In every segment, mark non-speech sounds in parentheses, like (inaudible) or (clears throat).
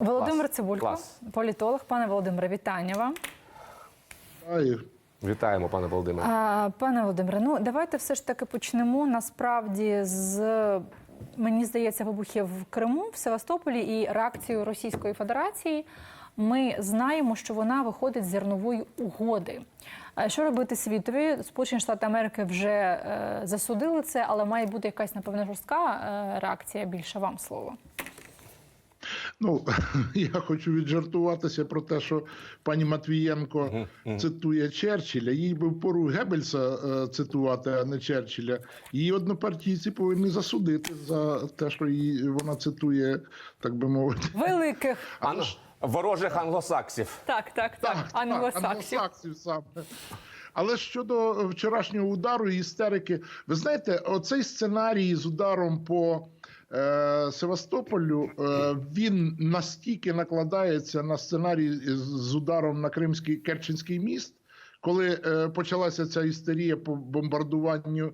Володимир Клас. Цибулько, Клас. політолог. Пане Володимире, вітання вам. Ай, Вітаємо, пане Володимире. А, пане Володимире, ну давайте все ж таки почнемо насправді з. Мені здається, вибухів в Криму, в Севастополі і реакцію Російської Федерації. Ми знаємо, що вона виходить з зернової угоди. Що робити світові? Сполучені Штати Америки вже е, засудили це, але має бути якась напевно жорстка е, реакція. Більше вам слово. Ну (laughs) я хочу віджартуватися про те, що пані Матвієнко цитує Черчилля. Їй би впору Геббельса е, цитувати, а не Черчилля. Її однопартійці повинні засудити за те, що її вона цитує, так би мовити. Великих (laughs) Ан... Ворожих англосаксів. так, так, так, англосаксів. англосаксів саме. Але щодо вчорашнього удару і істерики, ви знаєте, оцей сценарій з ударом по Севастополю, е, він настільки накладається на сценарій з- ударом на Кримський Керченський міст, коли е, почалася ця істерія по бомбардуванню.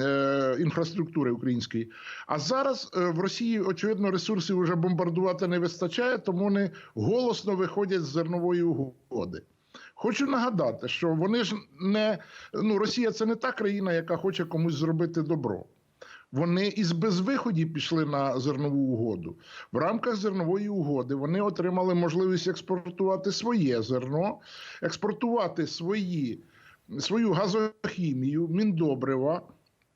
е, Інфраструктури української, а зараз е, в Росії очевидно ресурсів вже бомбардувати не вистачає, тому вони голосно виходять з зернової угоди. Хочу нагадати, що вони ж не ну Росія це не та країна, яка хоче комусь зробити добро. Вони із безвиході пішли на зернову угоду. В рамках зернової угоди вони отримали можливість експортувати своє зерно, експортувати свої, свою газохімію, міндобрива.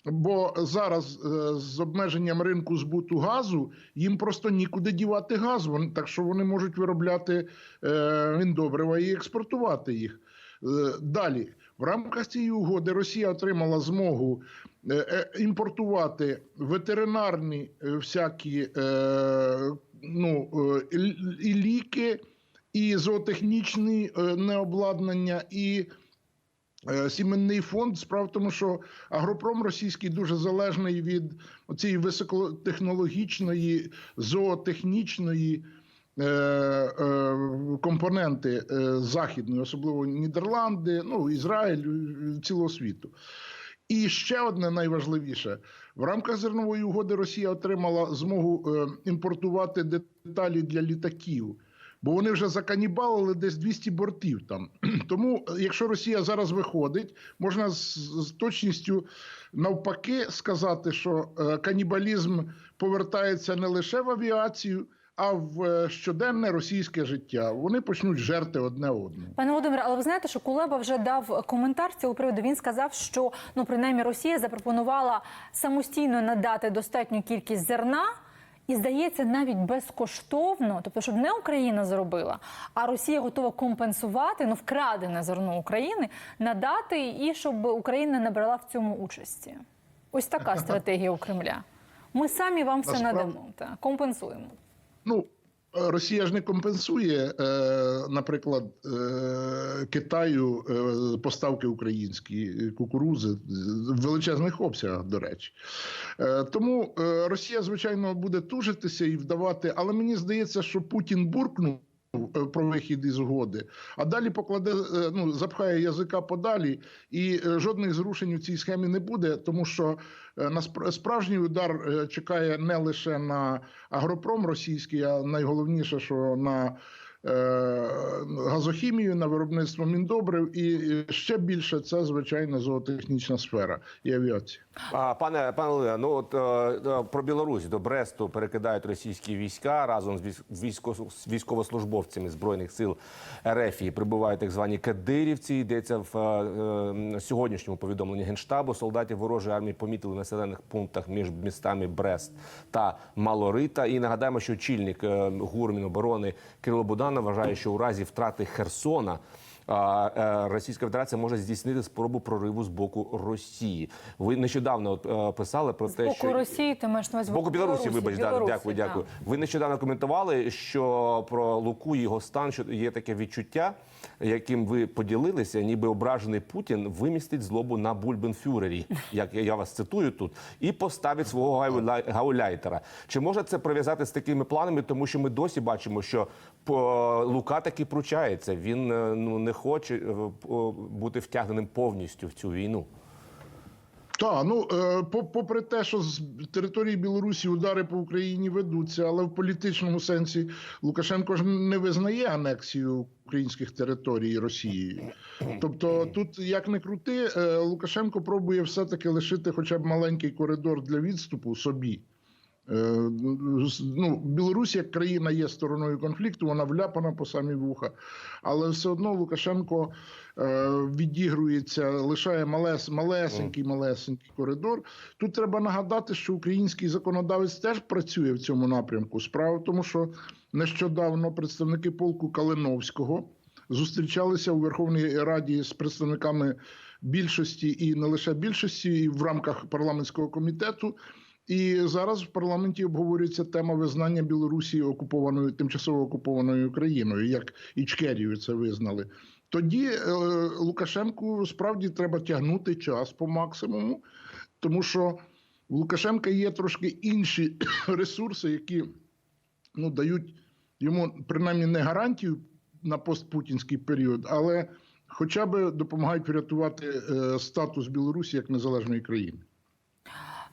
Бо зараз е, з обмеженням ринку збуту газу їм просто нікуди дівати газ. Так що вони можуть виробляти е, міндобрива і експортувати їх. Е, Далі, в рамках цієї угоди Росія отримала змогу е, е, імпортувати ветеринарні всякі ну, і- ліки, і зоотехнічні необладнання, і Сіменний фонд. Справа в тому, що агропром російський дуже залежний від цієї високотехнологічної зоотехнічної компоненти е, західної, особливо Нідерланди, ну Ізраїль, е, цілого світу. І ще одне найважливіше: в рамках зернової угоди Росія отримала змогу е, імпортувати деталі для літаків. Бо вони вже заканібалили десь 200 бортів там. (clears throat) Тому, е, якщо Росія зараз виходить, можна з, з точністю навпаки сказати, що е, канібалізм повертається не лише в авіацію, а в е, щоденне російське життя. Вони почнуть жерти одне одного. Пане Володимире, але ви знаєте, що Кулеба вже дав коментар з цього приводу. Він сказав, що ну принаймні Росія запропонувала самостійно надати достатню кількість зерна. І здається, навіть безкоштовно, тобто, щоб не Україна зробила, а Росія готова компенсувати ну вкрадене зерно України, надати і щоб Україна не брала в цьому участі. Ось така (laughs) стратегія у Кремля. Ми самі вам все надамо, та компенсуємо. Ну, е, Росія ж не компенсує, е, наприклад, е, Китаю поставки українські кукурузи в величезних обсягах, до речі. Тому Росія, звичайно, буде тужитися і вдавати, але мені здається, що Путін буркнув. Е, Про вихід із угоди, а далі покладе е, ну запхає язика подалі, і е, жодних зрушень у цій схемі не буде, тому що на справжній удар чекає не лише на агропром російський, а найголовніше, що на газохімію, на виробництво міндобрив, і е, ще більше це звичайно зоотехнічна сфера і авіація. А, пане пане Олеже, ну от е, е, про Білорусь до Бресту перекидають російські війська разом з військ- військо, військовослужбовцями збройних сил РФ і прибувають так звані кадирівці. Йдеться в е, е, сьогоднішньому повідомленні генштабу. Солдатів ворожої армії помітили в населених пунктах між містами Брест та Малорита. І нагадаємо, що очільник е, ГУР Міноборони Кирило вважає, що у разі втрати Херсона. е, Російська Федерація може здійснити спробу прориву з боку Росії. Ви нещодавно от, е, писали про З те, боку що Росії ти маєш на увазі з боку Білорусі, вибач, да, дякую, дякую, Да. Ви нещодавно коментували, що про Луку його стан, що є таке відчуття, яким ви поділилися, ніби ображений Путін вимістить злобу на Бульбенфюрері, як я- вас цитую тут, і поставить свого гауля- гауляйтера. Чи може це прив'язати з такими планами, тому що ми досі бачимо, що Лука таки пручається. Він е, ну не хоче е, бути втягненим повністю в цю війну. Так, ну е, попри те, що з території Білорусі удари по Україні ведуться, але в політичному сенсі Лукашенко ж не визнає анексію українських територій Росією. Тобто, тут як не крути, е, Лукашенко пробує все-таки лишити хоча б маленький коридор для відступу собі. Е, Ну, Білорусь як країна є стороною конфлікту, вона вляпана по самі вуха, але все одно Лукашенко е, відігрується, лишає малес, малесенький, малесенький коридор. Тут треба нагадати, що український законодавець теж працює в цьому напрямку. Справа в тому, що нещодавно представники полку Калиновського зустрічалися у Верховній Раді з представниками більшості і не лише більшості, і в рамках парламентського комітету. І зараз в парламенті обговорюється тема визнання Білорусі окупованою тимчасово окупованою Україною, як Ічкерію це визнали. Тоді е, Лукашенку справді треба тягнути час по максимуму, тому що в Лукашенка є трошки інші (coughs) ресурси, які ну, дають йому принаймні не гарантію на постпутінський період, але хоча б допомагають врятувати е, статус Білорусі як незалежної країни.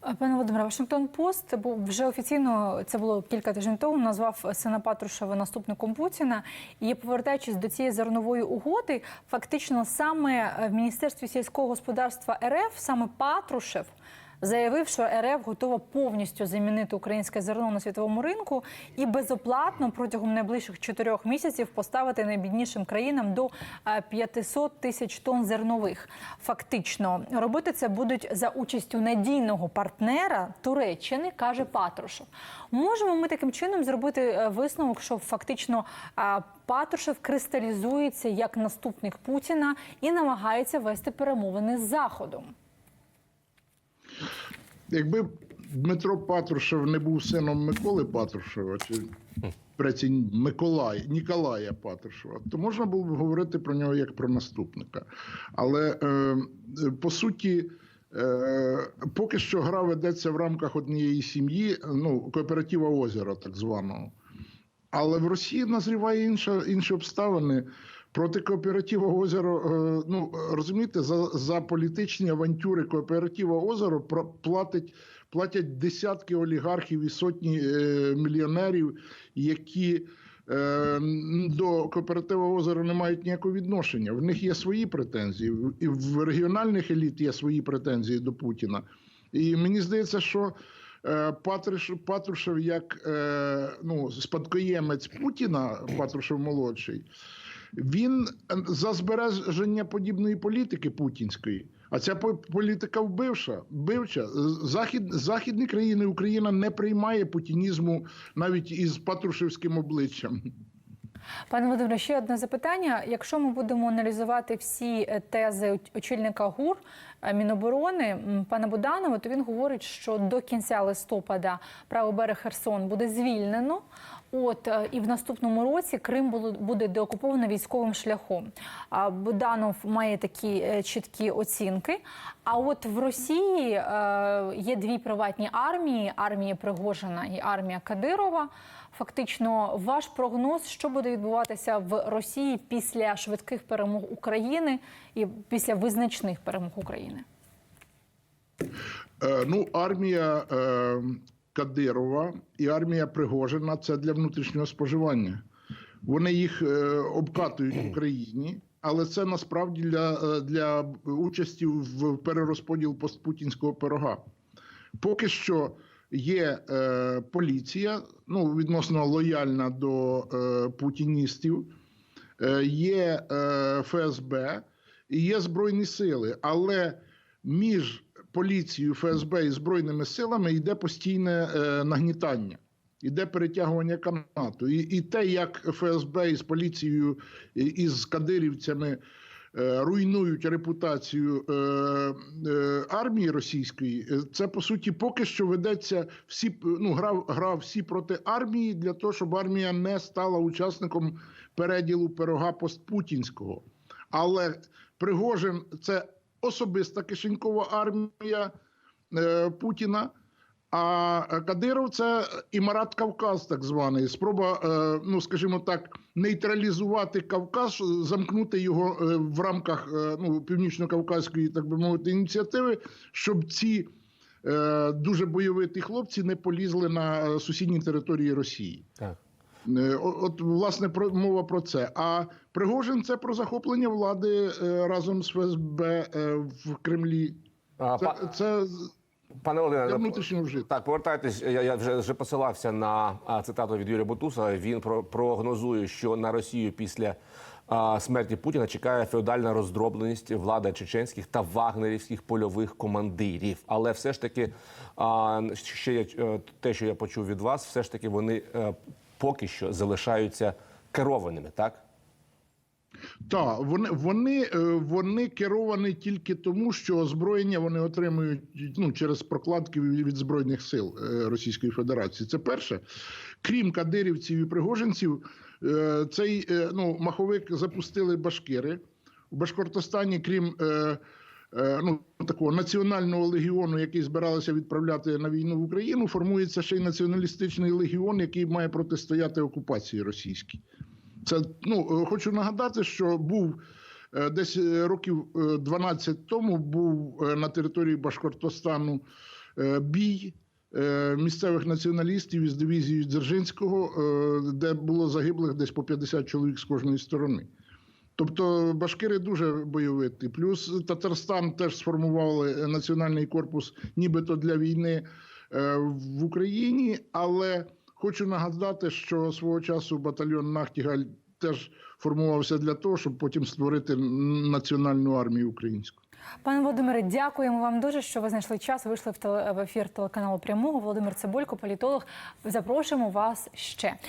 Пане Володимире, Вашингтон Пост був вже офіційно це було кілька тижнів тому. Назвав сина Патрушева наступником Путіна. І повертаючись до цієї зернової угоди, фактично саме в міністерстві сільського господарства РФ саме Патрушев. Заявив, що РФ готова повністю замінити українське зерно на світовому ринку і безоплатно протягом найближчих чотирьох місяців поставити найбіднішим країнам до е, 500 тисяч тонн зернових. Фактично робити це будуть за участю надійного партнера Туреччини, каже Патрушев. Можемо ми таким чином зробити е, висновок, що фактично е, Патрушев кристалізується як наступник Путіна і намагається вести перемовини з Заходом. Якби Дмитро Патрушев не був сином Миколи Патрушева чи преці Миколая, Ніколая Патрушева, то можна було б говорити про нього як про наступника. Але е, по суті, е, поки що гра ведеться в рамках однієї сім'ї, ну, кооператива озера, так званого. Але в Росії назріває інша, інші обставини. Проти кооператива озеро, е, ну розумієте, за, за політичні авантюри кооператива озеро платить, платять десятки олігархів і сотні е, мільйонерів, які е, до кооператива озеро не мають ніякого відношення. В них є свої претензії, і в регіональних еліт є свої претензії до Путіна. І мені здається, що Патриш, Патрушев як ну, спадкоємець Путіна, Патрушев молодший, він за збереження подібної політики путінської. А ця по- політика вбивша, вбивча. Захід, західні країни Україна не приймає путінізму навіть із патрушевським обличчям. Пане Володимире, ще одне запитання. Якщо ми будемо аналізувати всі е, тези очільника ГУР е, Міноборони пана Буданова, то він говорить, що до кінця листопада правий берег Херсон буде звільнено. От е, і в наступному році Крим буде деокуповано військовим шляхом. Буданов має такі е, чіткі оцінки. А от в Росії е, є дві приватні армії: армія Пригожина і армія Кадирова. Фактично, ваш прогноз, що буде відбуватися в Росії після швидких перемог України і після визначних перемог України? Ну, армія Кадирова і армія Пригожина це для внутрішнього споживання. Вони їх е, обкатують в Україні, але це насправді для, е, для участі в перерозподіл постпутінського пирога. Поки що є е, поліція, ну відносно лояльна до е, путіністів, е, є е, ФСБ і є Збройні сили, але між поліцією, ФСБ і Збройними силами йде постійне е, нагнітання. Іде перетягування канату. І, і те, як ФСБ із поліцією і, з кадирівцями е, руйнують репутацію е, е, армії російської, е, це по суті поки що ведеться всі ну, гра, гра всі проти армії для того, щоб армія не стала учасником переділу пирога постпутінського. Але Пригожин це особиста кишенькова армія е, Путіна. А Кадиров це імарат Кавказ, так званий. Спроба, е, ну скажімо так, нейтралізувати Кавказ, замкнути його е, в рамках е, ну, північно-кавказької, так би мовити, ініціативи, щоб ці дуже бойовиті хлопці не полізли на сусідні території Росії. Так. Е, От, власне, про мова про це. А Пригожин це про захоплення влади е, разом з ФСБ е, в Кремлі. А, Це, па- це Пане для внутрішнього вжитку. Так, повертайтесь. Я, я вже, вже посилався на цитату від Юрія Бутуса. Він про, прогнозує, що на Росію після а, смерті Путіна чекає феодальна роздробленість влади чеченських та вагнерівських польових командирів. Але все ж таки, а, ще я, те, що я почув від вас, все ж таки вони поки що залишаються керованими, так? Так, вони, вони, е, вони керовані тільки тому, що озброєння вони отримують ну, через прокладки від Збройних сил е, Російської Федерації. Це перше. Крім кадирівців і пригожинців, е, цей ну, маховик запустили башкири. У Башкортостані, крім ну, такого національного легіону, який збиралися відправляти на війну в Україну, формується ще й націоналістичний легіон, який має протистояти окупації російській. Це ну е, хочу нагадати, що був е, десь е, років е, 12 тому був е, на території Башкортостану е, бій е, місцевих націоналістів із дивізії Дзержинського, е, де було загиблих десь по 50 чоловік з кожної сторони. Тобто башкири дуже бойовиті. Плюс Татарстан теж сформували національний корпус, нібито для війни е, в Україні. Але хочу нагадати, що свого часу батальйон Нахтігаль теж формувався для того, щоб потім створити національну армію українську. Пане Володимире, дякуємо вам дуже, що ви знайшли час. Вийшли в ефір телеканалу прямого. Володимир Цибулько, політолог. Запрошуємо вас ще.